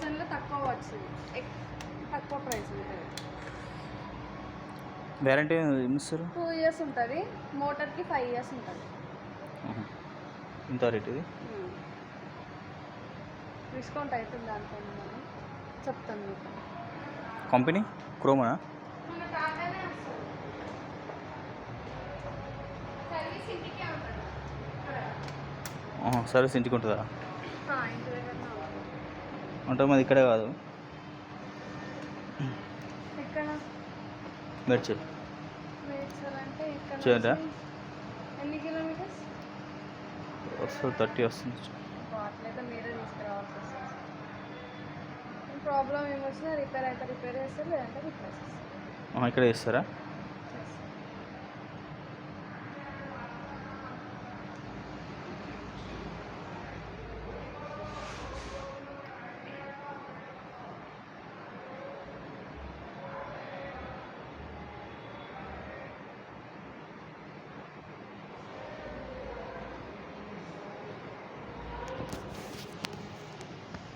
థౌజండ్లో తక్కువ వచ్చింది. తక్కువ ప్రైస్ ఉంటుంది. వ్యారంటీ ఏమి ఇస్తారు? టూ ఇయర్స్ ఉంటుంది. మోటార్కి ఫైవ్ ఇయర్స్ ఉంటుంది. ఎంత రేట్ ఇది? డిస్కౌంట్ అవుతుంది మనం చెప్తాను మీకు. కంపెనీ వస్తుంది. సర్వీస్ ఇంటికే ఉంటుంది. ఇంటి అంటే మాది ఇక్కడే కాదు. ఇక్కడ మేడ్చల్. కిలోమీటర్స్? వస్తుంది థర్టీ వస్తుంది. ప్రాబ్లం ఏమొచ్చినా రిపేర్ అయితే రిపేర్ చేస్తారు లేదంటే చేస్తారు. ఇక్కడే ఇస్తారా